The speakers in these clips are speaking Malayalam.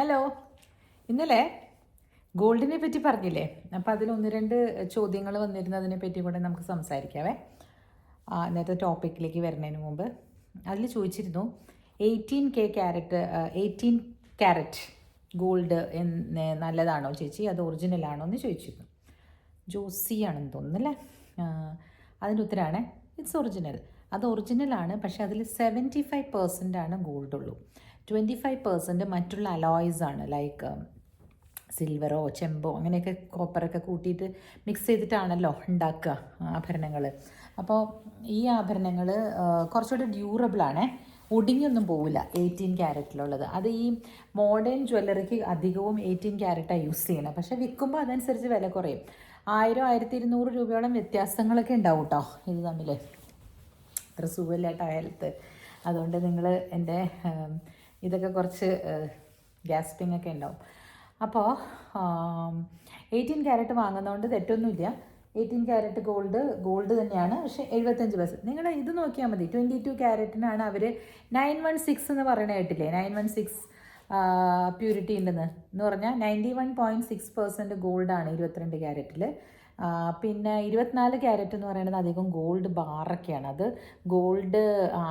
ഹലോ ഇന്നലെ ഗോൾഡിനെ പറ്റി പറഞ്ഞില്ലേ? അപ്പോൾ അതിൽ ഒന്ന് രണ്ട് ചോദ്യങ്ങൾ വന്നിരുന്നതിനെ പറ്റി കൂടെ നമുക്ക് സംസാരിക്കാവേ. ഇന്നത്തെ ടോപ്പിക്കിലേക്ക് വരുന്നതിന് മുമ്പ് അതിൽ ചോദിച്ചിരുന്നു eighteen K carat eighteen carat gold എന്ന് നല്ലതാണോ ചേച്ചി? അത് ഒറിജിനൽ ആണോ എന്ന് ചോദിച്ചിരുന്നു. ജോസി ആണെന്ന് തോന്നുന്നല്ലേ അതിന്റെ ഉത്തരമാണ് ഇറ്റ്സ് ഒറിജിനൽ അത് ഒറിജിനൽ ആണ് പക്ഷേ അതിൽ സെവന്റി ഫൈവ് പെർസെന്റ് ആണ് ഗോൾഡ് ഉള്ളൂ. ട്വന്റി ഫൈവ് പെർസെന്റ് മറ്റുള്ള ആണ്. ലൈക്ക് സിൽവറോ ചെമ്പോ അങ്ങനെയൊക്കെ കോപ്പറൊക്കെ കൂട്ടിയിട്ട് മിക്സ് ചെയ്തിട്ടാണല്ലോ ഉണ്ടാക്കുക ആഭരണങ്ങൾ അപ്പോൾ ഈ ആഭരണങ്ങൾ കുറച്ചുകൂടി ഡ്യൂറബിൾ ആണ്. ഒടിഞ്ഞൊന്നും പോവില്ല എയ്റ്റീൻ ക്യാരറ്റിലുള്ളത് അത് ഈ മോഡേൺ ജ്വല്ലറിക്ക് അധികവും എയ്റ്റീൻ ക്യാരറ്റാണ് യൂസ് ചെയ്യണം പക്ഷേ വിൽക്കുമ്പോൾ അതനുസരിച്ച് വില കുറയും. ആയിരം ആയിരത്തി ഇരുന്നൂറ് രൂപയോളം വ്യത്യാസങ്ങളൊക്കെ ഉണ്ടാവും കേട്ടോ ഇത് തമ്മിൽ അത്ര ഹെൽത്ത് അതുകൊണ്ട് നിങ്ങൾ എന്റെ ഇതൊക്കെ കുറച്ച് ഗ്യാസ്പിംഗ് ഒക്കെ ഉണ്ടാവും. അപ്പോൾ എയ്റ്റീൻ ക്യാരറ്റ് വാങ്ങുന്നതുകൊണ്ട് തെറ്റൊന്നുമില്ല. എയ്റ്റീൻ ക്യാരറ്റ് ഗോൾഡ് ഗോൾഡ് തന്നെയാണ്. പക്ഷേ എഴുപത്തഞ്ച് പെർസെന്റ് നിങ്ങൾ ഇത് നോക്കിയാൽ മതി. ട്വന്റി ടു ക്യാരറ്റിനാണ് അവർ നയൻ വൺ സിക്സ് എന്ന് പറയണ കേട്ടില്ലേ? നയൻ വൺ സിക്സ് പ്യൂരിറ്റി ഉണ്ടെന്ന്. എന്ന് പറഞ്ഞാൽ ninety one point six percent ഗോൾഡാണ് ഇരുപത്തിരണ്ട് ക്യാരറ്റിൽ പിന്നെ ഇരുപത്തിനാല് ക്യാരറ്റ് എന്ന് പറയുന്നത് അധികം ഗോൾഡ് ബാറൊക്കെയാണ് അത് ഗോൾഡ്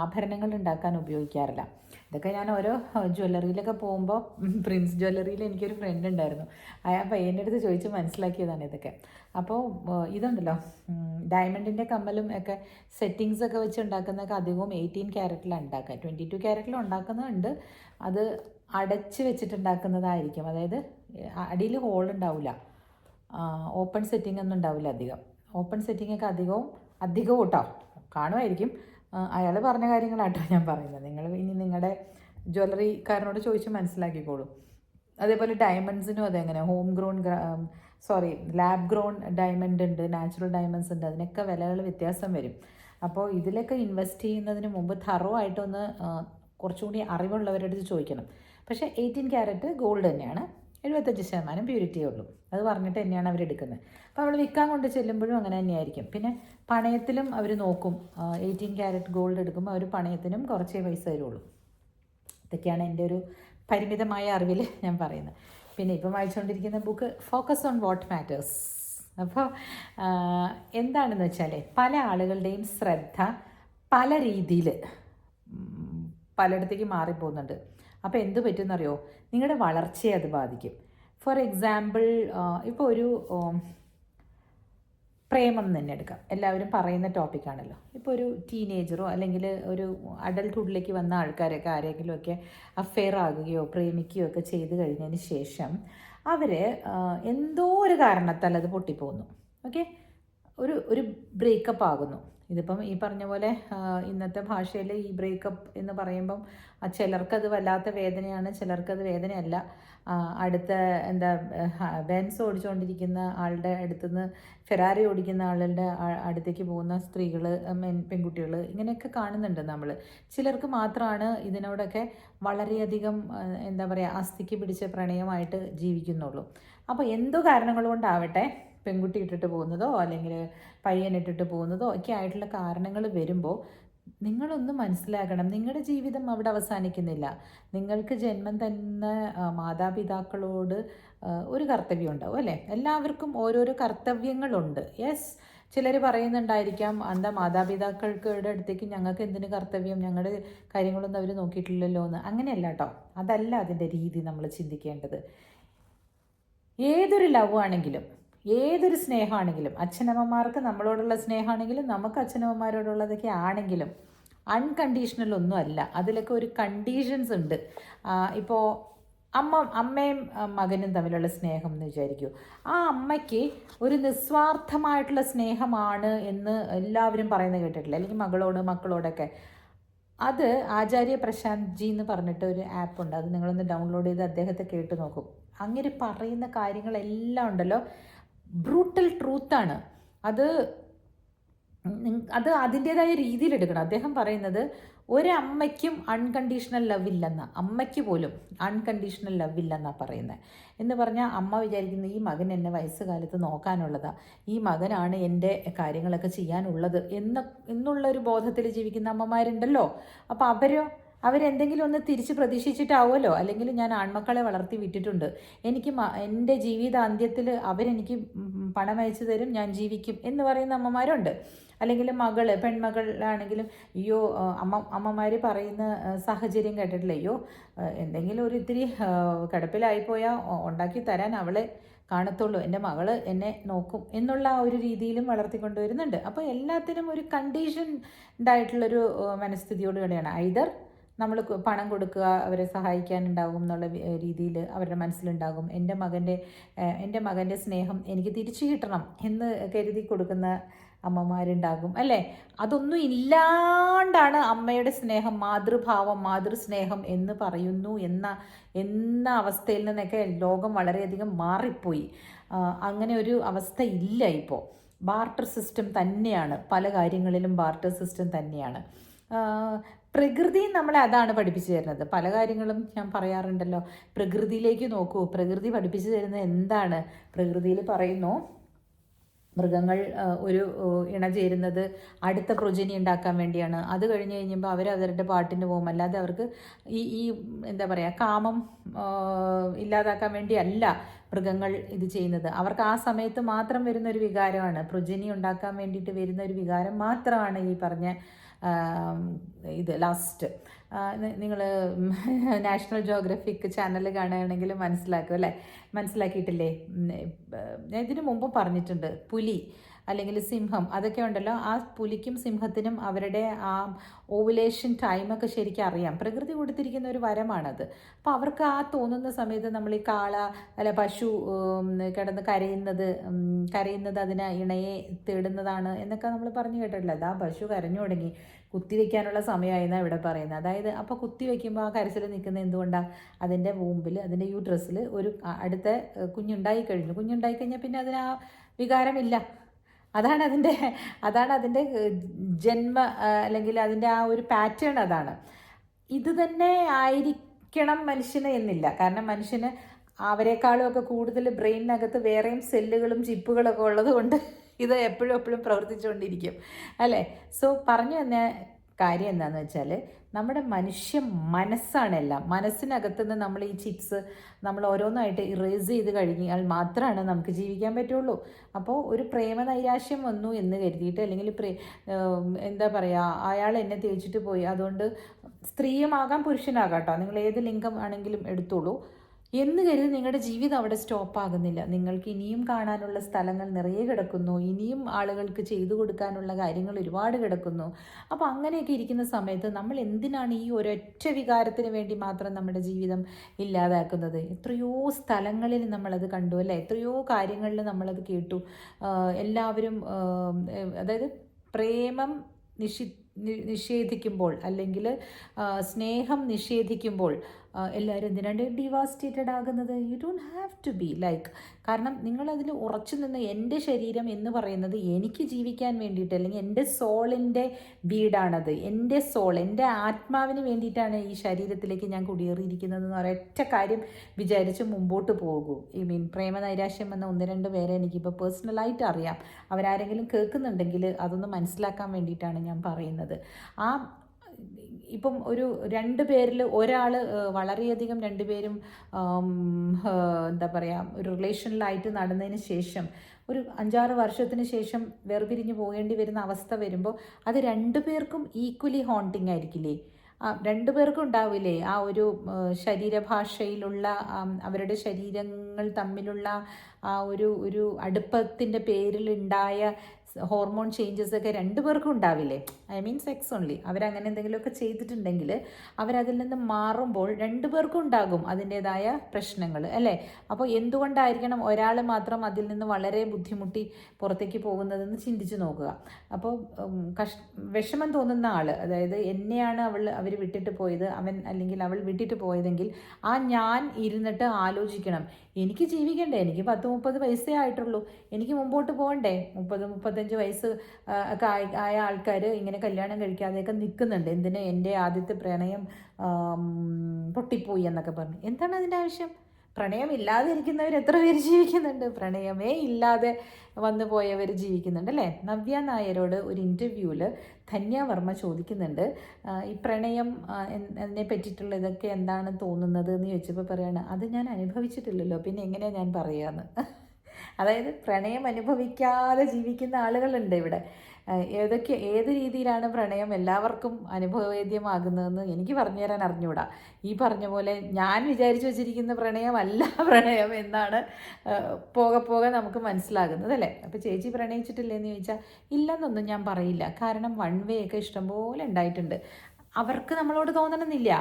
ആഭരണങ്ങൾ ഉണ്ടാക്കാൻ ഉപയോഗിക്കാറില്ല. ഇതൊക്കെ ഞാൻ ഓരോ ജ്വല്ലറിയിലൊക്കെ പോകുമ്പോൾ പ്രിൻസ് ജ്വല്ലറിയിൽ എനിക്കൊരു ഫ്രണ്ട് ഉണ്ടായിരുന്നു. ആ പയ്യന്റെ അടുത്ത് ചോദിച്ച് മനസ്സിലാക്കിയതാണ് ഇതൊക്കെ. അപ്പോൾ ഇതുണ്ടല്ലോ ഡയമണ്ടിന്റെ കമ്മലും ഒക്കെ സെറ്റിങ്സ് ഒക്കെ വെച്ച് ഉണ്ടാക്കുന്നതൊക്കെ അധികവും എയ്റ്റീൻ ക്യാരറ്റിലാണ് ഉണ്ടാക്കുക. ട്വന്റി ടു ക്യാരറ്റിലും ഉണ്ടാക്കുന്നുണ്ട് അത് അടച്ച് വെച്ചിട്ടുണ്ടാക്കുന്നതായിരിക്കും. അതായത് അടിയിൽ ഹോൾ ഉണ്ടാവില്ല ഓപ്പൺ സെറ്റിംഗ് ഒന്നും ഉണ്ടാവില്ല അധികം. ഓപ്പൺ സെറ്റിംഗ് ഒക്കെ അധികവും അധികവും കേട്ടോ കാണുമായിരിക്കും. അയാൾ പറഞ്ഞ കാര്യങ്ങളാട്ടോ ഞാൻ പറയുന്നത്. നിങ്ങൾ ഇനി നിങ്ങളുടെ ജ്വല്ലറിക്കാരനോട് ചോദിച്ച് മനസ്സിലാക്കിക്കോളൂ. അതേപോലെ ഡയമണ്ട്സിനും അതെങ്ങനെ home grown sorry lab grown diamond ഉണ്ട് നാച്ചുറൽ ഡയമണ്ട്സ് ഉണ്ട്. അതിനൊക്കെ വിലകൾ വ്യത്യാസം വരും. അപ്പോൾ ഇതിലൊക്കെ ഇൻവെസ്റ്റ് ചെയ്യുന്നതിന് മുമ്പ് തറോ ആയിട്ടൊന്ന് കുറച്ചുകൂടി അറിവുള്ളവരുടെ അടുത്ത് ചോദിക്കണം. പക്ഷേ എയ്റ്റീൻ ക്യാരറ്റ് ഗോൾഡ് തന്നെയാണ്. എഴുപത്തഞ്ച് ശതമാനം പ്യൂരിറ്റിയേ ഉള്ളൂ. അത് പറഞ്ഞിട്ട് തന്നെയാണ് അവർ എടുക്കുന്നത്. അപ്പോൾ അവൾ വിൽക്കാൻ കൊണ്ട് ചെല്ലുമ്പോഴും അങ്ങനെ തന്നെയായിരിക്കും. പിന്നെ പണയത്തിലും അവർ നോക്കും. എയ്റ്റീൻ ക്യാരറ്റ് ഗോൾഡ് എടുക്കുമ്പോൾ അവർ പണയത്തിനും കുറച്ചേ പൈസ തരുള്ളൂ. ഇതൊക്കെയാണ് എന്റെ ഒരു പരിമിതമായ അറിവിൽ ഞാൻ പറയുന്നത്. പിന്നെ ഇപ്പം വായിച്ചുകൊണ്ടിരിക്കുന്ന book focus on what matters അപ്പോൾ എന്താണെന്ന് വെച്ചാൽ പല ആളുകളുടെയും ശ്രദ്ധ പല രീതിയിൽ പലയിടത്തേക്ക് മാറിപ്പോകുന്നുണ്ട്. അപ്പോൾ എന്ത് പറ്റുമെന്നറിയോ നിങ്ങളുടെ വളർച്ചയെ അത് ബാധിക്കും. ഫോർ എക്സാമ്പിൾ ഇപ്പോൾ ഒരു പ്രേമം തന്നെ എടുക്കാം. എല്ലാവരും പറയുന്ന ടോപ്പിക്കാണല്ലോ ഇപ്പോൾ ഒരു ടീനേജറോ അല്ലെങ്കിൽ ഒരു അഡൾട്ട്ഹുഡിലേക്ക് വന്ന ആൾക്കാരൊക്കെ ആരെങ്കിലുമൊക്കെ അഫെയർ ആകുകയോ പ്രേമിക്കുകയോ ഒക്കെ ചെയ്ത് കഴിഞ്ഞതിന് ശേഷം അവർ എന്തോ ഒരു കാരണത്താൽ അത് പൊട്ടിപ്പോകുന്നു. ഓക്കെ ഒരു ഒരു ബ്രേക്കപ്പ് ആകുന്നു. ഇതിപ്പം ഈ പറഞ്ഞ പോലെ ഇന്നത്തെ ഭാഷയിൽ ഈ ബ്രേക്കപ്പ് എന്ന് പറയുമ്പം ചിലർക്കത് വല്ലാത്ത വേദനയാണ് ചിലർക്കത് വേദനയല്ല. അടുത്ത എന്താ ബെൻസ് ഓടിച്ചുകൊണ്ടിരിക്കുന്ന ആളുടെ അടുത്തുനിന്ന് ഫെറാറി ഓടിക്കുന്ന ആളുടെ അടുത്തേക്ക് പോകുന്ന സ്ത്രീകൾ പെൺകുട്ടികൾ ഇങ്ങനെയൊക്കെ കാണുന്നുണ്ട് നമ്മൾ ചിലർക്ക് മാത്രമാണ് ഇതിനോടൊക്കെ വളരെയധികം എന്താ പറയുക അസ്ഥിക്ക് പിടിച്ച പ്രണയമായിട്ട് ജീവിക്കുന്നുള്ളൂ. അപ്പോൾ എന്തു കാരണങ്ങൾ കൊണ്ടാവട്ടെ? പെൺകുട്ടി ഇട്ടിട്ട് പോകുന്നതോ അല്ലെങ്കിൽ പയ്യൻ ഇട്ടിട്ട് പോകുന്നതോ ഒക്കെ ആയിട്ടുള്ള കാരണങ്ങൾ വരുമ്പോൾ നിങ്ങളൊന്ന് മനസ്സിലാക്കണം. നിങ്ങളുടെ ജീവിതം അവിടെ അവസാനിക്കുന്നില്ല. നിങ്ങൾക്ക് ജന്മം തന്ന മാതാപിതാക്കളോട് ഒരു കർത്തവ്യം ഉണ്ടാവും അല്ലേ? എല്ലാവർക്കും ഓരോരോ കർത്തവ്യങ്ങളുണ്ട്. യെസ് ചിലർ പറയുന്നുണ്ടായിരിക്കാം എന്താ മാതാപിതാക്കൾക്കുടെ അടുത്തേക്ക് ഞങ്ങൾക്ക് എന്തിനു കർത്തവ്യം? ഞങ്ങളുടെ കാര്യങ്ങളൊന്നും അവർ നോക്കിയിട്ടില്ലല്ലോ എന്ന്. അങ്ങനെയല്ല കേട്ടോ അതല്ല അതിന്റെ രീതി നമ്മൾ ചിന്തിക്കേണ്ടത്. ഏതൊരു ലവ് ആണെങ്കിലും ഏതൊരു സ്നേഹമാണെങ്കിലും അച്ഛനമ്മമാർക്ക് നമ്മളോടുള്ള സ്നേഹമാണെങ്കിലും നമുക്ക് അച്ഛനമ്മമാരോടുള്ളതൊക്കെ ആണെങ്കിലും അൺകണ്ടീഷണൽ ഒന്നും അല്ല അതിലൊക്കെ ഒരു കണ്ടീഷൻസ് ഉണ്ട്. ഇപ്പോൾ അമ്മ അമ്മയും മകനും തമ്മിലുള്ള സ്നേഹം എന്ന് വിചാരിക്കൂ. ആ അമ്മയ്ക്ക് ഒരു നിസ്വാർത്ഥമായിട്ടുള്ള സ്നേഹമാണ് എന്ന് എല്ലാവരും പറയുന്നത് കേട്ടിട്ടില്ല. അല്ലെങ്കിൽ മകളോട് മക്കളോടൊക്കെ. അത് ആചാര്യ പ്രശാന്ത് ജി എന്ന് പറഞ്ഞിട്ട് ഒരു ആപ്പ് ഉണ്ട്. അത് നിങ്ങളൊന്ന് ഡൗൺലോഡ് ചെയ്ത് അദ്ദേഹത്തെ കേട്ട് നോക്കും. അങ്ങനെ പറയുന്ന കാര്യങ്ങളെല്ലാം ഉണ്ടല്ലോ. ബ്രൂട്ടൽ ട്രൂത്താണ് അത് അത് അതിന്റെതായ രീതിയിൽ എടുക്കണം. അദ്ദേഹം പറയുന്നത് ഒരമ്മയ്ക്കും അൺകണ്ടീഷണൽ ലവ് ഇല്ലെന്ന. അമ്മയ്ക്ക് പോലും അൺകണ്ടീഷണൽ ലവ് ഇല്ലെന്നാണ് പറയുന്നത് എന്ന് പറഞ്ഞാൽ അമ്മ വിചാരിക്കുന്ന ഈ മകൻ എന്നെ വയസ്സുകാലത്ത് നോക്കാനുള്ളതാ. ഈ മകനാണ് എന്റെ കാര്യങ്ങളൊക്കെ ചെയ്യാനുള്ളത് എന്ന എന്നുള്ള ഒരു ബോധത്തിൽ ജീവിക്കുന്ന അമ്മമാരുണ്ടല്ലോ. അപ്പോൾ അവരോ അവരെന്തെങ്കിലും ഒന്ന് തിരിച്ച് പ്രതീക്ഷിച്ചിട്ടാവുമല്ലോ? അല്ലെങ്കിൽ ഞാൻ ആൺമക്കളെ വളർത്തി വിട്ടിട്ടുണ്ട്. എനിക്ക് എന്റെ ജീവിതാന്ത്യത്തിൽ അവരെനിക്ക് പണമയച്ചു തരും ഞാൻ ജീവിക്കും എന്ന് പറയുന്ന അമ്മമാരുണ്ട്. അല്ലെങ്കിൽ മകൾ പെൺമകളാണെങ്കിലും അയ്യോ അമ്മ അമ്മമാർ പറയുന്ന സാഹചര്യം കേട്ടിട്ടില്ല? അയ്യോ എന്തെങ്കിലും ഒരു ഇത്തിരി കിടപ്പിലായിപ്പോയാൽ ഉണ്ടാക്കി തരാൻ അവളെ കാണത്തുള്ളൂ. എന്റെ മകൾ എന്നെ നോക്കും എന്നുള്ള ആ ഒരു രീതിയിലും വളർത്തിക്കൊണ്ടുവരുന്നുണ്ട്. അപ്പോൾ എല്ലാത്തിനും ഒരു കണ്ടീഷൻ ഉണ്ടായിട്ടുള്ളൊരു മനസ്ഥിതിയോട് മനസ്ഥിതിയോടുകൂടിയാണ് ഐദർ നമ്മൾ പണം കൊടുക്കുക അവരെ സഹായിക്കാനുണ്ടാകും എന്നുള്ള രീതിയിൽ അവരുടെ മനസ്സിലുണ്ടാകും. എന്റെ മകന്റെ എന്റെ മകന്റെ സ്നേഹം എനിക്ക് തിരിച്ചു കിട്ടണം എന്ന് കരുതി കൊടുക്കുന്ന അമ്മമാരുണ്ടാകും അല്ലേ? അതൊന്നും ഇല്ലാണ്ടാണ് അമ്മയുടെ സ്നേഹം മാതൃഭാവം മാതൃസ്നേഹം എന്ന് പറയുന്നു എന്ന എന്ന അവസ്ഥയിൽ നിന്നൊക്കെ ലോകം വളരെയധികം മാറിപ്പോയി. അങ്ങനെ ഒരു അവസ്ഥ ഇല്ല ഇപ്പോൾ. ബാർട്ടർ സിസ്റ്റം തന്നെയാണ്. പല കാര്യങ്ങളിലും ബാർട്ടർ സിസ്റ്റം തന്നെയാണ്. പ്രകൃതി നമ്മളെ അതാണ് പഠിപ്പിച്ചു തരുന്നത്. പല കാര്യങ്ങളും ഞാൻ പറയാറുണ്ടല്ലോ. പ്രകൃതിയിലേക്ക് നോക്കൂ. പ്രകൃതി പഠിപ്പിച്ചു തരുന്നത് എന്താണ്? പ്രകൃതിയിൽ പറയുന്നു മൃഗങ്ങൾ ഒരു ഇണ ചേരുന്നത് അടുത്ത പ്രൊജനി ഉണ്ടാക്കാൻ വേണ്ടിയാണ്. അത് കഴിഞ്ഞ് കഴിയുമ്പോൾ അവർ അവരുടെ പാട്ടിന് പോകും. അല്ലാതെ അവർക്ക് ഈ ഈ എന്താ പറയുക കാമം ഇല്ലാതാക്കാൻ വേണ്ടിയല്ല മൃഗങ്ങൾ ഇത് ചെയ്യുന്നത്. അവർക്ക് ആ സമയത്ത് മാത്രം വരുന്ന ഒരു വികാരമാണ്. പ്രൊജനി ഉണ്ടാക്കാൻ വേണ്ടിയിട്ട് വരുന്ന ഒരു വികാരം മാത്രമാണ് ഈ പറഞ്ഞ ഇത് ലാസ്റ്റ് നിങ്ങൾ നാഷണൽ ജോഗ്രഫിക് ചാനൽ കാണുകയാണെങ്കിൽ മനസ്സിലാക്കും അല്ലേ? മനസ്സിലാക്കിയിട്ടില്ലേ? ഞാൻ ഇതിനു മുമ്പ് പറഞ്ഞിട്ടുണ്ട്. പുലി. അല്ലെങ്കിൽ സിംഹം അതൊക്കെ ഉണ്ടല്ലോ. ആ പുലിക്കും സിംഹത്തിനും അവരുടെ ആ ഓവുലേഷൻ ടൈമൊക്കെ ശരിക്കും അറിയാം. പ്രകൃതി കൊടുത്തിരിക്കുന്ന ഒരു വരമാണത്. അപ്പോൾ അവർക്ക് ആ തോന്നുന്ന സമയത്ത് നമ്മൾ ഈ കാള അല്ല പശു കിടന്ന് കരയുന്നത് കരയുന്നത് അതിന് ഇണയെ തേടുന്നതാണ് എന്നൊക്കെ നമ്മൾ പറഞ്ഞു കേട്ടിട്ടില്ല. അതാ പശു കരഞ്ഞു തുടങ്ങി. കുത്തിവെക്കാനുള്ള സമയമായിരുന്നാണ് ഇവിടെ പറയുന്നത്. അതായത് അപ്പോൾ കുത്തിവെക്കുമ്പോൾ ആ കരച്ചിൽ നിൽക്കുന്ന എന്തുകൊണ്ടാണ് അതിന്റെ വൂമ്പിൽ അതിന്റെ യൂട്രസിൽ ഒരു അടുത്ത കുഞ്ഞുണ്ടായി കഴിഞ്ഞു. കുഞ്ഞുണ്ടായി കഴിഞ്ഞാൽ പിന്നെ അതിന് ആ വികാരമില്ല. അതാണ് അതിന്റെ അതാണ് അതിന്റെ ജന്മ അല്ലെങ്കിൽ അതിന്റെ ആ ഒരു പാറ്റേൺ അതാണ്. ഇത് തന്നെ ആയിരിക്കണം മനുഷ്യന് എന്നില്ല. കാരണം മനുഷ്യന് അവരെക്കാളും ഒക്കെ കൂടുതൽ ബ്രെയിനകത്ത് വേറെയും സെല്ലുകളും ചിപ്പുകളൊക്കെ ഉള്ളത് കൊണ്ട് ഇത് എപ്പോഴും എപ്പോഴും പ്രവർത്തിച്ചുകൊണ്ടിരിക്കും. അല്ലേ? സോ പറഞ്ഞു വന്ന കാര്യം എന്താണെന്ന് വെച്ചാൽ നമ്മുടെ മനുഷ്യ മനസ്സാണെല്ലാം മനസ്സിനകത്ത് നിന്ന് നമ്മൾ ഈ ചിപ്സ് നമ്മൾ ഓരോന്നായിട്ട് ഇറേസ് ചെയ്ത് കഴിഞ്ഞാൽ മാത്രമാണ് നമുക്ക് ജീവിക്കാൻ പറ്റുള്ളൂ. അപ്പോൾ ഒരു പ്രേമ നൈരാശ്യം വന്നു എന്ന് കരുതിയിട്ട് അല്ലെങ്കിൽ പ്രേ എന്താ പറയുക അയാൾ എന്നെ തേച്ചിട്ട് പോയി. അതുകൊണ്ട് സ്ത്രീയുമാകാം പുരുഷനാകാം കേട്ടോ. നിങ്ങൾ ഏത് ലിംഗം ആണെങ്കിലും എടുത്തോളൂ. എന്ന് കരുതി നിങ്ങളുടെ ജീവിതം അവിടെ സ്റ്റോപ്പ് ആകുന്നില്ല. നിങ്ങൾക്ക് ഇനിയും കാണാനുള്ള സ്ഥലങ്ങൾ നിറയെ കിടക്കുന്നു. ഇനിയും ആളുകൾക്ക് ചെയ്തു കൊടുക്കാനുള്ള കാര്യങ്ങൾ ഒരുപാട് കിടക്കുന്നു. അപ്പോൾ അങ്ങനെയൊക്കെ ഇരിക്കുന്ന സമയത്ത് നമ്മൾ എന്തിനാണ് ഈ ഒരൊറ്റ വികാരത്തിന് വേണ്ടി മാത്രം നമ്മുടെ ജീവിതം ഇല്ലാതാക്കുന്നത്? എത്രയോ സ്ഥലങ്ങളിൽ നമ്മളത് കണ്ടു അല്ലേ? എത്രയോ കാര്യങ്ങളിൽ നമ്മളത് കേട്ടു. എല്ലാവരും അതായത് പ്രേമം നിഷി നിഷേധിക്കുമ്പോൾ അല്ലെങ്കിൽ സ്നേഹം നിഷേധിക്കുമ്പോൾ എല്ലാവരും എന്തിനാണ് ഡിവാസ്റ്റേറ്റഡ് ആകുന്നത്. You don't have to be like കാരണം നിങ്ങളതിൽ ഉറച്ചു നിന്ന് എന്റെ ശരീരം എന്ന് പറയുന്നത് എനിക്ക് ജീവിക്കാൻ വേണ്ടിയിട്ട് അല്ലെങ്കിൽ എന്റെ സോളിന്റെ വീടാണത്. എന്റെ സോൾ എന്റെ ആത്മാവിന് വേണ്ടിയിട്ടാണ് ഈ ശരീരത്തിലേക്ക് ഞാൻ കുടിയേറിയിരിക്കുന്നത് എന്ന് ഒരൊറ്റ കാര്യം വിചാരിച്ച് മുമ്പോട്ട് പോകും. ഐ മീൻ പ്രേമ നൈരാശ്യം എന്ന ഒന്ന് രണ്ട് പേരെ എനിക്കിപ്പോൾ പേഴ്സണലായിട്ട് അറിയാം. അവരാരെങ്കിലും കേൾക്കുന്നുണ്ടെങ്കിൽ അതൊന്ന് മനസ്സിലാക്കാൻ വേണ്ടിയിട്ടാണ് ഞാൻ പറയുന്നത്. ആ ഇപ്പം ഒരു രണ്ട് പേരിൽ ഒരാൾ വളരെയധികം രണ്ടുപേരും എന്താ പറയുക ഒരു റിലേഷനിലായിട്ട് നടന്നതിന് ശേഷം ഒരു അഞ്ചാറ് വർഷത്തിന് ശേഷം വേർപിരിഞ്ഞ് പോകേണ്ടി വരുന്ന അവസ്ഥ വരുമ്പോൾ അത് രണ്ടു പേർക്കും ഈക്വലി ഹോണ്ടിങ് ആയിരിക്കില്ലേ? രണ്ടു പേർക്കും ഉണ്ടാവില്ലേ? ആ ഒരു ശരീരഭാഷയിലുള്ള അവരുടെ ശരീരങ്ങൾ തമ്മിലുള്ള ആ ഒരു ഒരു അടുപ്പത്തിന്റെ പേരിലുണ്ടായ ഹോർമോൺ ചേഞ്ചസ് ഒക്കെ രണ്ടു പേർക്കും ഉണ്ടാവില്ലേ? ഐ മീൻ സെക്സ് ഓൺലി അവരങ്ങനെ എന്തെങ്കിലുമൊക്കെ ചെയ്തിട്ടുണ്ടെങ്കിൽ അവരതിൽ നിന്ന് മാറുമ്പോൾ രണ്ടു പേർക്കും ഉണ്ടാകും അതിന്റെതായ പ്രശ്നങ്ങൾ അല്ലേ? അപ്പോൾ എന്തുകൊണ്ടായിരിക്കണം ഒരാൾ മാത്രം അതിൽ നിന്ന് വളരെ ബുദ്ധിമുട്ടി പുറത്തേക്ക് പോകുന്നതെന്ന് ചിന്തിച്ച് നോക്കുക. അപ്പോൾ കഷ് വിഷമം തോന്നുന്ന ആൾ അതായത് എന്നെയാണ് അവൾ അവർ വിട്ടിട്ട് പോയത് അവൻ അല്ലെങ്കിൽ അവൾ വിട്ടിട്ട് പോയതെങ്കിൽ ആ ഞാൻ ഇരുന്നിട്ട് ആലോചിക്കണം. എനിക്ക് ജീവിക്കണ്ടേ? എനിക്ക് പത്ത് മുപ്പത് വയസ്സേ ആയിട്ടുള്ളൂ. എനിക്ക് മുമ്പോട്ട് പോകണ്ടേ? മുപ്പത് മുപ്പത്തഞ്ച് വയസ്സ് ഒക്കെ ആയ ആൾക്കാർ ഇങ്ങനെ കല്യാണം കഴിക്കാതെയൊക്കെ നിൽക്കുന്നുണ്ട് എന്തിന് എന്റെ ആദ്യത്തെ പ്രണയം പൊട്ടിപ്പോയി എന്നൊക്കെ പറഞ്ഞു. എന്താണ് അതിന്റെ ആവശ്യം? പ്രണയം ഇല്ലാതെ ഇരിക്കുന്നവർ എത്ര പേര് ജീവിക്കുന്നുണ്ട്? പ്രണയമേ ഇല്ലാതെ വന്നു പോയവർ ജീവിക്കുന്നുണ്ട് അല്ലേ? നവ്യ നായരോട് ഒരു ഇന്റർവ്യൂവിൽ ധന്യ വർമ്മ ചോദിക്കുന്നുണ്ട് ഈ പ്രണയം എന്നെ പറ്റിയിട്ടുള്ള ഇതൊക്കെ എന്താണ് തോന്നുന്നത് എന്ന് ചോദിച്ചപ്പോൾ പറയാണ് അത് ഞാൻ അനുഭവിച്ചിട്ടില്ലല്ലോ പിന്നെ എങ്ങനെയാണ് ഞാൻ പറയാന്ന്? അതായത് പ്രണയം അനുഭവിക്കാതെ ജീവിക്കുന്ന ആളുകളുണ്ട് ഇവിടെ. ഏതൊക്കെ ഏത് രീതിയിലാണ് പ്രണയം എല്ലാവർക്കും അനുഭവവേദ്യമാകുന്നതെന്ന് എനിക്ക് പറഞ്ഞു തരാൻ അറിഞ്ഞുകൂടാ ഈ പറഞ്ഞ പോലെ ഞാൻ വിചാരിച്ചു വെച്ചിരിക്കുന്ന പ്രണയമല്ല പ്രണയം എന്നാണ് പോകെ പോകെ നമുക്ക് മനസ്സിലാകുന്നത് അല്ലേ? അപ്പോൾ ചേച്ചി പ്രണയിച്ചിട്ടില്ലേ എന്ന് ചോദിച്ചാൽ ഇല്ലെന്നൊന്നും ഞാൻ പറയില്ല. കാരണം വൺ വേ ഒക്കെ ഇഷ്ടംപോലെ ഉണ്ടായിട്ടുണ്ട്. അവർക്ക് നമ്മളോട് തോന്നണമെന്നില്ല.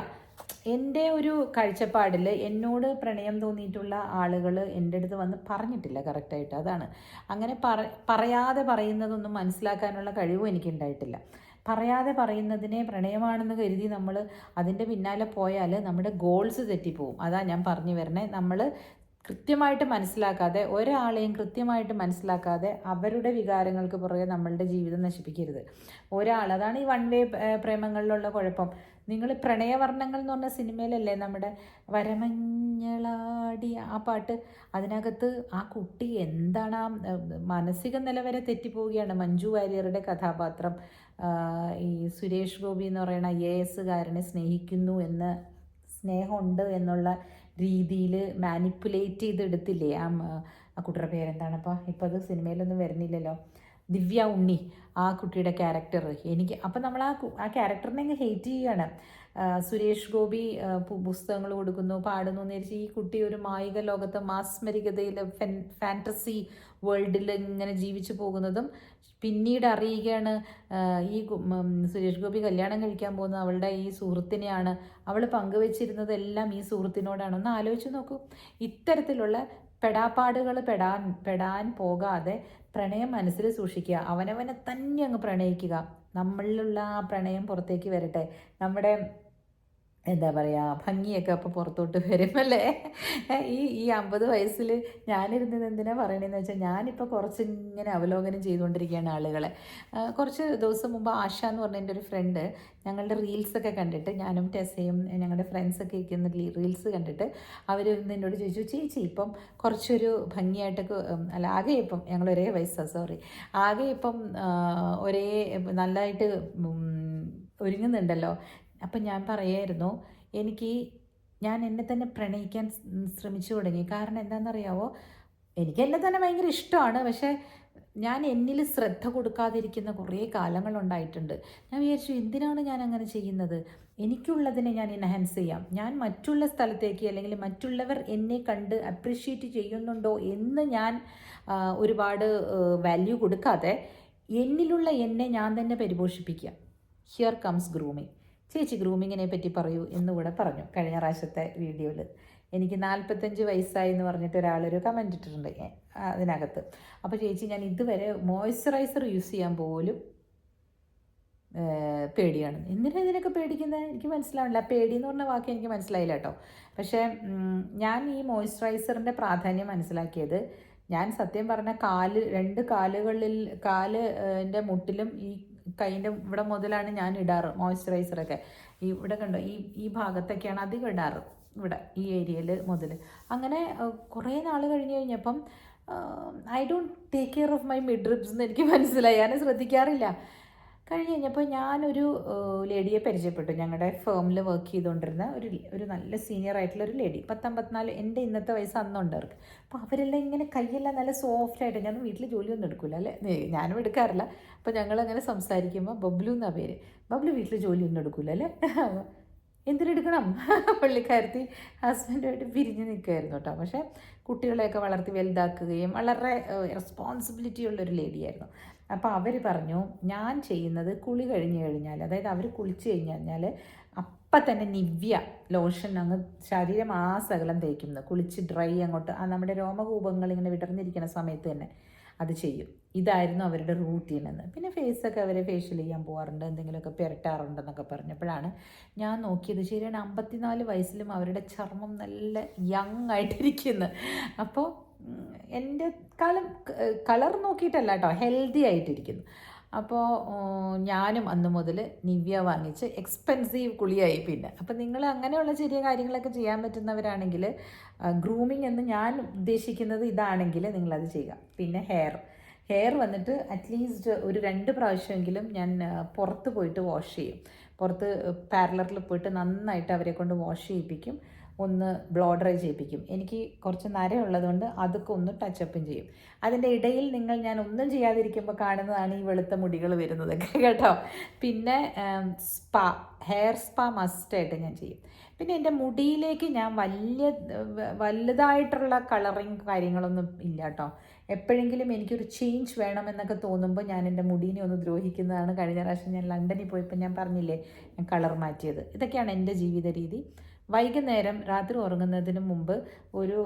എന്റെ ഒരു കാഴ്ചപ്പാടിൽ എന്നോട് പ്രണയം തോന്നിയിട്ടുള്ള ആളുകൾ എന്റെ അടുത്ത് വന്ന് പറഞ്ഞിട്ടില്ല കറക്റ്റായിട്ട്. അതാണ്. അങ്ങനെ പറ പറയാതെ പറയുന്നതൊന്നും മനസ്സിലാക്കാനുള്ള കഴിവും എനിക്കുണ്ടായിട്ടില്ല. പറയാതെ പറയുന്നതിനെ പ്രണയമാണെന്ന് കരുതി നമ്മൾ അതിന്റെ പിന്നാലെ പോയാൽ നമ്മുടെ ഗോൾസ് തെറ്റിപ്പോവും. അതാ ഞാൻ പറഞ്ഞു വരണേ നമ്മൾ കൃത്യമായിട്ട് മനസ്സിലാക്കാതെ ഒരാളെയും കൃത്യമായിട്ട് മനസ്സിലാക്കാതെ അവരുടെ വികാരങ്ങൾക്ക് പുറകെ നമ്മളുടെ ജീവിതം നശിപ്പിക്കരുത്. ഒരാൾ അതാണ് ഈ വൺ വേ പ്രേമങ്ങളിലുള്ള കുഴപ്പം. നിങ്ങൾ പ്രണയവർണങ്ങൾ എന്ന് പറഞ്ഞ സിനിമയിലല്ലേ നമ്മുടെ വരമഞ്ഞളാടി ആ പാട്ട്? അതിനകത്ത് ആ കുട്ടി എന്താണ് ആ മാനസിക നില വരെ തെറ്റിപ്പോവുകയാണ്. മഞ്ജു വാര്യറുടെ കഥാപാത്രം. ഈ സുരേഷ് ഗോപി എന്ന് പറയുന്ന ഐ എ എസുകാരനെ സ്നേഹിക്കുന്നു എന്ന് സ്നേഹമുണ്ട് എന്നുള്ള രീതിയിൽ മാനിപ്പുലേറ്റ് ചെയ്തെടുത്തില്ലേ ആ ആ കുട്ടിയുടെ പേരെന്താണപ്പോൾ ഇപ്പോൾ അത് സിനിമയിലൊന്നും വരുന്നില്ലല്ലോ. ദിവ്യ ഉണ്ണി ആ കുട്ടിയുടെ ക്യാരക്ടർ എനിക്ക് അപ്പം നമ്മൾ ആ ആ ക്യാരക്ടറിനെ അങ്ങ് ഹേറ്റ് ചെയ്യുകയാണ് സുരേഷ് ഗോപി പുസ്തകങ്ങൾ കൊടുക്കുന്നു പാടുന്നു എന്ന് വെച്ചാൽ ഈ കുട്ടി ഒരു മായിക ലോകത്ത് മാസ്മരികതയിൽ ഫെൻ ഫാന്റസി വേൾഡിൽ ഇങ്ങനെ ജീവിച്ചു പോകുന്നതും പിന്നീട് അറിയുകയാണ് ഈ സുരേഷ് ഗോപി കല്യാണം കഴിക്കാൻ പോകുന്ന അവളുടെ ഈ സുഹൃത്തിനെയാണ് അവൾ പങ്കുവച്ചിരുന്നതെല്ലാം ഈ സുഹൃത്തിനോടാണ്. ഒന്ന് ആലോചിച്ച് നോക്കൂ. ഇത്തരത്തിലുള്ള പെടാപ്പാടുകൾ പെടാൻ പെടാൻ പോകാതെ പ്രണയം മനസ്സിൽ സൂക്ഷിക്കുക. അവനവനെ തന്നെ അങ്ങ് പ്രണയിക്കുക. നമ്മളിലുള്ള ആ പ്രണയം പുറത്തേക്ക് വരട്ടെ. നമ്മുടെ എന്താ പറയുക ഭംഗിയൊക്കെ അപ്പോൾ പുറത്തോട്ട് വരും അല്ലേ ഈ ഈ അമ്പത് വയസ്സിൽ ഞാനിരുന്നത് എന്തിനാണ് പറയണതെന്ന് വെച്ചാൽ ഞാനിപ്പോൾ കുറച്ച് ഇങ്ങനെ അവലോകനം ചെയ്തുകൊണ്ടിരിക്കുകയാണ് ആളുകളെ. കുറച്ച് ദിവസം മുമ്പ് ആശ എന്ന് പറഞ്ഞ എന്റെ ഒരു ഫ്രണ്ട് ഞങ്ങളുടെ റീൽസൊക്കെ കണ്ടിട്ട് ഞാനും ടെസയും ഞങ്ങളുടെ ഫ്രണ്ട്സൊക്കെ ഇരിക്കുന്ന റീൽസ് കണ്ടിട്ട് അവർ എന്നോട് ചോദിച്ചു ചേച്ചി ഇപ്പം കുറച്ചൊരു ഭംഗിയായിട്ടൊക്കെ അല്ല ആകെ ഇപ്പം ഞങ്ങൾ ഒരേ വയസ്സാണ് സോറി ആകെ ഇപ്പം ഒരേ നല്ലതായിട്ട് ഒരുങ്ങുന്നുണ്ടല്ലോ. അപ്പം ഞാൻ പറയായിരുന്നു എനിക്ക് ഞാൻ എന്നെ തന്നെ പ്രണയിക്കാൻ ശ്രമിച്ചു തുടങ്ങി. കാരണം എന്താണെന്നറിയാവോ എനിക്ക് എന്നെ തന്നെ ഭയങ്കര ഇഷ്ടമാണ്. പക്ഷേ ഞാൻ എന്നിൽ ശ്രദ്ധ കൊടുക്കാതിരിക്കുന്ന കുറേ കാലങ്ങളുണ്ടായിട്ടുണ്ട് ഞാൻ വിചാരിച്ചു എന്തിനാണ് ഞാൻ അങ്ങനെ ചെയ്യുന്നത്? എനിക്കുള്ളതിനെ ഞാൻ എൻഹാൻസ് ചെയ്യാം. ഞാൻ മറ്റുള്ള സ്ഥലത്തേക്ക് അല്ലെങ്കിൽ മറ്റുള്ളവർ എന്നെ കണ്ട് അപ്രിഷ്യേറ്റ് ചെയ്യുന്നുണ്ടോ എന്ന് ഞാൻ ഒരുപാട് വാല്യൂ കൊടുക്കാതെ എന്നിലുള്ള എന്നെ ഞാൻ തന്നെ പരിപോഷിപ്പിക്കുക. ഹിയർ കംസ് ഗ്രൂമിങ് ചേച്ചി ഗ്രൂമിങ്ങിനെ പറ്റി പറയൂ എന്നുകൂടെ പറഞ്ഞു കഴിഞ്ഞ പ്രാവശ്യത്തെ വീഡിയോയിൽ എനിക്ക് നാൽപ്പത്തഞ്ച് വയസ്സായി എന്ന് പറഞ്ഞിട്ട് ഒരാളൊരു കമന്റ് ഇട്ടിട്ടുണ്ട് അതിനകത്ത്. അപ്പോൾ ചേച്ചി ഞാൻ ഇതുവരെ മോയ്സ്ചറൈസർ യൂസ് ചെയ്യാൻ പോലും പേടിയാണ്. എന്തിനാണ് ഇതിനൊക്കെ പേടിക്കുന്നത് എനിക്ക് മനസ്സിലാവില്ല പേടി എന്ന് പറഞ്ഞ വാക്ക് എനിക്ക് മനസ്സിലായില്ല കേട്ടോ. പക്ഷേ ഞാൻ ഈ മോയ്സ്ചറൈസറിന്റെ പ്രാധാന്യം മനസ്സിലാക്കിയത് ഞാൻ സത്യം പറഞ്ഞ കാൽ രണ്ട് കാലുകളിൽ കാൽ എന്റെ മുട്ടിലും ഈ കൈന്റെ ഇവിടെ മുതലാണ് ഞാൻ ഇടാറ് മോയ്സ്ചറൈസറൊക്കെ. ഇവിടെ കണ്ടോ ഈ ഈ ഭാഗത്തൊക്കെയാണ് അധികം ഇടാറ് ഇവിടെ ഈ ഏരിയയിൽ മുതൽ അങ്ങനെ കുറേ നാൾ കഴിഞ്ഞ് കഴിഞ്ഞപ്പം I don't take care of my mid ribs എന്ന് എനിക്ക് മനസ്സിലായി. ഞാൻ ശ്രദ്ധിക്കാറില്ല. കഴിഞ്ഞ് കഴിഞ്ഞപ്പോൾ ഞാനൊരു ലേഡിയെ പരിചയപ്പെട്ടു. ഞങ്ങളുടെ ഫേമിൽ വർക്ക് ചെയ്തുകൊണ്ടിരുന്ന ഒരു ഒരു നല്ല സീനിയർ ആയിട്ടുള്ള ഒരു ലേഡി പത്തമ്പത്തിനാല് എന്റെ ഇന്നത്തെ വയസ്സ് അന്നുണ്ട് അവർക്ക്. അപ്പോൾ അവരെല്ലാം ഇങ്ങനെ കൈയെല്ലാം നല്ല സോഫ്റ്റ് ആയിട്ട് ഞാൻ വീട്ടിൽ ജോലിയൊന്നും എടുക്കില്ല അല്ലേ? ഞാനും എടുക്കാറില്ല. അപ്പോൾ ഞങ്ങളങ്ങനെ സംസാരിക്കുമ്പോൾ ബബ്ലു എന്നാ പേര്? ബബ്ലു വീട്ടിൽ ജോലിയൊന്നും എടുക്കില്ല അല്ലേ? എന്തിനെടുക്കണം? പള്ളിക്കാരത്തി ഹസ്ബൻഡുമായിട്ട് പിരിഞ്ഞ് നിൽക്കുമായിരുന്നു കേട്ടോ. പക്ഷേ കുട്ടികളെയൊക്കെ വളർത്തി വലുതാക്കുകയും വളരെ റെസ്പോൺസിബിലിറ്റി ഉള്ളൊരു ലേഡിയായിരുന്നു അപ്പോൾ അവർ പറഞ്ഞു ഞാൻ ചെയ്യുന്നത് കുളി കഴിഞ്ഞ് കഴിഞ്ഞാൽ അതായത് അവർ കുളിച്ച് കഴിഞ്ഞ് കഴിഞ്ഞാൽ അപ്പം തന്നെ നിവ്യ ലോഷൻ അങ്ങ് ശരീരം ആ സകലം തേക്കുന്നത് കുളിച്ച് ഡ്രൈ അങ്ങോട്ട് ആ നമ്മുടെ രോമകൂപങ്ങൾ ഇങ്ങനെ വിടർന്നിരിക്കുന്ന സമയത്ത് തന്നെ അത് ചെയ്യും. ഇതായിരുന്നു അവരുടെ റൂട്ടീൻ എന്ന്. പിന്നെ ഫേസൊക്കെ അവരെ ഫേഷ്യൽ ചെയ്യാൻ പോകാറുണ്ട് എന്തെങ്കിലുമൊക്കെ പുരട്ടാറുണ്ടെന്നൊക്കെ പറഞ്ഞപ്പോഴാണ് ഞാൻ നോക്കിയത് ശരിയാണ് അമ്പത്തിനാല് വയസ്സിലും അവരുടെ ചർമ്മം നല്ല യങ് ആയിട്ടിരിക്കുന്നു. അപ്പോൾ എന്റെ കാലം കളർ നോക്കിയിട്ടല്ല കേട്ടോ ഹെൽത്തി ആയിട്ടിരിക്കുന്നു. അപ്പോൾ ഞാനും അന്ന് മുതൽ നിവ്യ വാങ്ങിച്ച് എക്സ്പെൻസീവ് കുളിയായി പിന്നെ. അപ്പോൾ നിങ്ങൾ അങ്ങനെയുള്ള ചെറിയ കാര്യങ്ങളൊക്കെ ചെയ്യാൻ പറ്റുന്നവരാണെങ്കിൽ ഗ്രൂമിങ് എന്ന് ഞാൻ ഉദ്ദേശിക്കുന്നത് ഇതാണെങ്കിൽ നിങ്ങളത് ചെയ്യുക. പിന്നെ ഹെയർ ഹെയർ വന്നിട്ട് അറ്റ്ലീസ്റ്റ് ഒരു രണ്ട് പ്രാവശ്യമെങ്കിലും ഞാൻ പുറത്ത് പോയിട്ട് വാഷ് ചെയ്യും. പുറത്ത് പാർലറിൽ പോയിട്ട് നന്നായിട്ട് അവരെ കൊണ്ട് വാഷ് ചെയ്യിപ്പിക്കും. ഒന്ന് ബ്ലോ ഡ്രൈ ചെയ്യിപ്പിക്കും. എനിക്ക് കുറച്ച് നരയുള്ളതുകൊണ്ട് അതൊക്കെ ഒന്ന് ടച്ചപ്പും ചെയ്യും. അതിന്റെ ഇടയിൽ നിങ്ങൾ ഞാൻ ഒന്നും ചെയ്യാതിരിക്കുമ്പോൾ കാണുന്നതാണ് ഈ വെളുത്ത മുടികൾ വരുന്നത്. കേട്ടോ? പിന്നെ സ്പാ ഹെയർ സ്പാ മസ്റ്റായിട്ട് ഞാൻ ചെയ്യും. പിന്നെ എന്റെ മുടിയിലേക്ക് ഞാൻ വലിയ വലുതായിട്ടുള്ള കളറിങ് കാര്യങ്ങളൊന്നും ഇല്ല കേട്ടോ. എപ്പോഴെങ്കിലും എനിക്കൊരു ചേഞ്ച് വേണമെന്നൊക്കെ തോന്നുമ്പോൾ ഞാൻ എന്റെ മുടീനെ ഒന്ന് ദ്രോഹിക്കുന്നതാണ്. കഴിഞ്ഞ പ്രാവശ്യം ഞാൻ ലണ്ടനിൽ പോയപ്പോൾ ഞാൻ പറഞ്ഞില്ലേ ഞാൻ കളർ മാറ്റിയത്. ഇതൊക്കെയാണ് എന്റെ ജീവിത രീതി വൈകുന്നേരം രാത്രി ഉറങ്ങുന്നതിന് മുമ്പ് ഒരു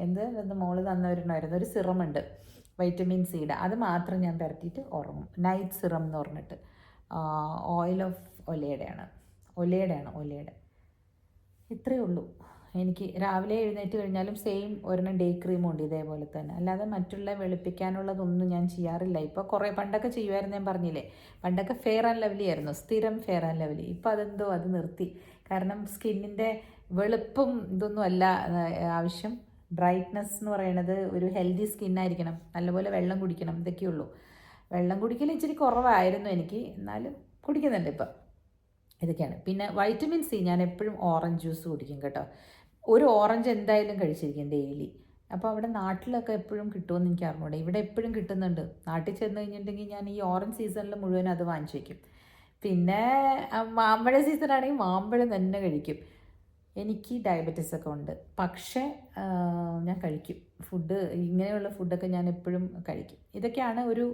എന്ത്? മോൾ തന്നവരുണ്ടായിരുന്നു. ഒരു സിറമുണ്ട്. വൈറ്റമിൻ സിയുടെ അത് മാത്രം ഞാൻ പരത്തിയിട്ട് ഉറങ്ങും. നൈറ്റ് സിറം എന്ന് പറഞ്ഞിട്ട്. ഓയിൽ ഓഫ് ഒലയുടെയാണ് ഒലയുടെയാണ് ഒലയുടെ. ഇത്രയേ ഉള്ളൂ. എനിക്ക് രാവിലെ എഴുന്നേറ്റ് കഴിഞ്ഞാലും സെയിം ഒരെണ്ണം ഡേ ക്രീം ഉണ്ട് ഇതേപോലെ തന്നെ. അല്ലാതെ മറ്റുള്ള വെളുപ്പിക്കാനുള്ളതൊന്നും ഞാൻ ചെയ്യാറില്ല. ഇപ്പോൾ കുറേ പണ്ടൊക്കെ ചെയ്യുമായിരുന്നു ഞാൻ പറഞ്ഞില്ലേ? പണ്ടൊക്കെ ഫെയർ ആൻഡ് ലവ്ലി ആയിരുന്നു. സ്ഥിരം ഫെയർ ആൻഡ് ലവ്ലി ഇപ്പോൾ അതെന്തോ അത് നിർത്തി. കാരണം സ്കിന്നിന്റെ വെളുപ്പും ഇതൊന്നും അല്ല ആവശ്യം. ബ്രൈറ്റ്നസ് എന്ന് പറയുന്നത് ഒരു ഹെൽത്തി സ്കിന്നായിരിക്കണം നല്ലപോലെ വെള്ളം കുടിക്കണം. ഇതൊക്കെയുള്ളൂ വെള്ളം കുടിക്കൽ ഇച്ചിരി കുറവായിരുന്നു എനിക്ക്. എന്നാലും കുടിക്കുന്നുണ്ട് ഇപ്പം. ഇതൊക്കെയാണ്. പിന്നെ വൈറ്റമിൻ സി ഞാൻ എപ്പോഴും ഓറഞ്ച് ജ്യൂസ് കുടിക്കും കേട്ടോ. ഒരു ഓറഞ്ച് എന്തായാലും കഴിച്ചിരിക്കും ഡെയിലി അപ്പോൾ അവിടെ നാട്ടിലൊക്കെ എപ്പോഴും കിട്ടുമെന്ന് എനിക്ക് അറിഞ്ഞൂടെ ഇവിടെ എപ്പോഴും കിട്ടുന്നുണ്ട്. നാട്ടിൽ ചെന്ന് കഴിഞ്ഞിട്ടുണ്ടെങ്കിൽ ഞാൻ ഈ ഓറഞ്ച് സീസണിൽ മുഴുവൻ അത് വാങ്ങിച്ചു വയ്ക്കും പിന്നെ മാമ്പഴ സീസണാണെങ്കിൽ മാമ്പഴം തന്നെ കഴിക്കും. എനിക്ക് ഡയബറ്റീസ് ഒക്കെ ഉണ്ട്. പക്ഷേ ഞാൻ കഴിക്കും. ഫുഡ് ഇങ്ങനെയുള്ള ഫുഡൊക്കെ ഞാൻ എപ്പോഴും കഴിക്കും. ഇതൊക്കെയാണ് ഒരു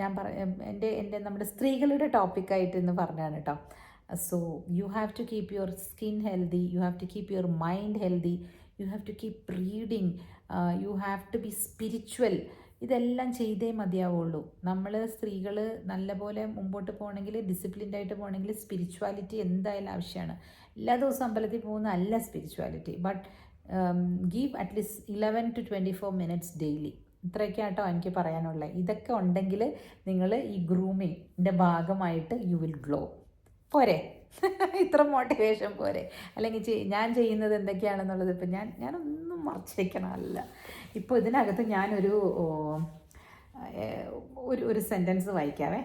ഞാൻ പറ എന്റെ എന്റെ നമ്മുടെ സ്ത്രീകളുടെ ടോപ്പിക്കായിട്ട് ഇന്ന് പറഞ്ഞാണ് കേട്ടോ so have to keep your skin healthy, you have to keep your mind healthy, you have to keep reading, reading you have to be spiritual ഇതെല്ലാം ചെയ്തേ മതിയാവുള്ളൂ. നമ്മൾ സ്ത്രീകൾ നല്ലപോലെ മുമ്പോട്ട് പോകണമെങ്കിൽ ഡിസിപ്ലിൻഡ് ആയിട്ട് പോകണമെങ്കിൽ സ്പിരിച്വാലിറ്റി എന്തായാലും ആവശ്യമാണ്. എല്ലാ ദിവസവും അമ്പലത്തിൽ പോകുന്ന അല്ല spirituality but give at least eleven to twenty four minutes daily ഇത്രയൊക്കെ ആട്ടോ എനിക്ക് പറയാനുള്ളത് ഇതൊക്കെ ഉണ്ടെങ്കിൽ നിങ്ങൾ ഈ ഗ്രൂമിങ്ങിന്റെ ഭാഗമായിട്ട് യു വിൽ ഗ്ലോ പോരെ ഇത്ര മോട്ടിവേഷൻ പോരെ അല്ലെങ്കിൽ ഞാൻ ചെയ്യുന്നത് എന്തൊക്കെയാണെന്നുള്ളത് ഇപ്പം ഞാൻ ഞാനൊന്നും മറച്ചിരിക്കണമല്ല ഇപ്പോൾ ഇതിനകത്ത് ഞാനൊരു ഒരു ഒരു സെന്റൻസ് വായിക്കാവേ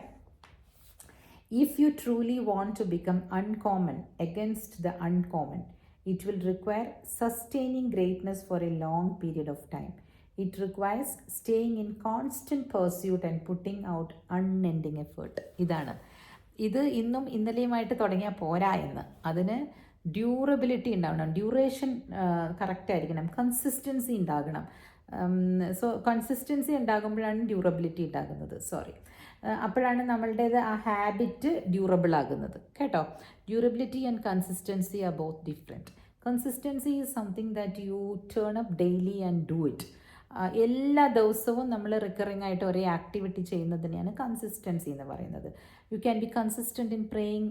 If you truly want to become uncommon against the uncommon, it will require sustaining greatness for a long period of time. It requires staying in constant pursuit and putting out unending effort. ഇതാണ് ഇത് ഇന്നും ഇന്നലെയുമായിട്ട് തുടങ്ങിയാൽ പോരാ എന്ന്. അതിന് ഡ്യൂറബിലിറ്റി ഉണ്ടാവണം. ഡ്യൂറേഷൻ കറക്റ്റ് ആയിരിക്കണം. കൺസിസ്റ്റൻസി ഉണ്ടാകണം. സോ കൺസിസ്റ്റൻസി ഉണ്ടാകുമ്പോഴാണ് ഡ്യൂറബിലിറ്റി ഉണ്ടാകുന്നത്. സോറി അപ്പോഴാണ് നമ്മളുടേത് ആ ഹാബിറ്റ് ഡ്യൂറബിൾ ആകുന്നത്. കേട്ടോ? Durability and consistency are both different consistency is something that you turn up daily and do it എല്ലാ ദിവസവും നമ്മൾ റിക്കറിങ് ആയിട്ട് ഒരേ ആക്ടിവിറ്റി ചെയ്യുന്നതിനെയാണ് കൺസിസ്റ്റൻസി എന്ന് പറയുന്നത്. You can be consistent in praying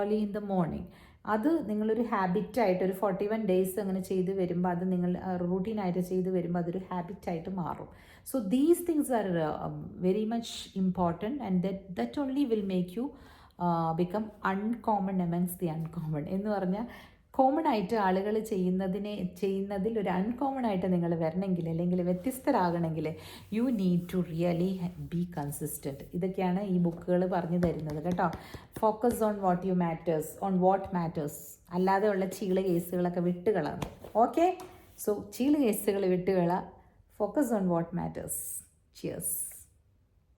early in the morning അത് നിങ്ങളൊരു ഹാബിറ്റായിട്ട് ഒരു ഫോർട്ടി വൺ ഡേയ്സ് അങ്ങനെ ചെയ്ത് വരുമ്പോൾ അത് നിങ്ങൾ റൂട്ടീനായിട്ട് ചെയ്ത് വരുമ്പോൾ അതൊരു ഹാബിറ്റായിട്ട് മാറും. So these things are very much important and that that only will make you become uncommon amongst the uncommon എന്ന് പറഞ്ഞാൽ കോമൺ ആയിട്ട് ആളുകൾ ചെയ്യുന്നതിനെ ചെയ്യുന്നതിൽ ഒരു അൺകോമൺ ആയിട്ട് നിങ്ങൾ വരണമെങ്കിൽ അല്ലെങ്കിൽ വ്യത്യസ്തരാകണമെങ്കിൽ you need to really be consistent ഇതൊക്കെയാണ് ഈ ബുക്കുകൾ പറഞ്ഞു തരുന്നത് കേട്ടോ. Focus on what you matters on what matters അല്ലാതെയുള്ള ചീൾ കേസുകളൊക്കെ വിട്ടുകളാണ് ഓക്കെ സോ ചീൾ കേസുകൾ വിട്ടുകള focus on what matters cheers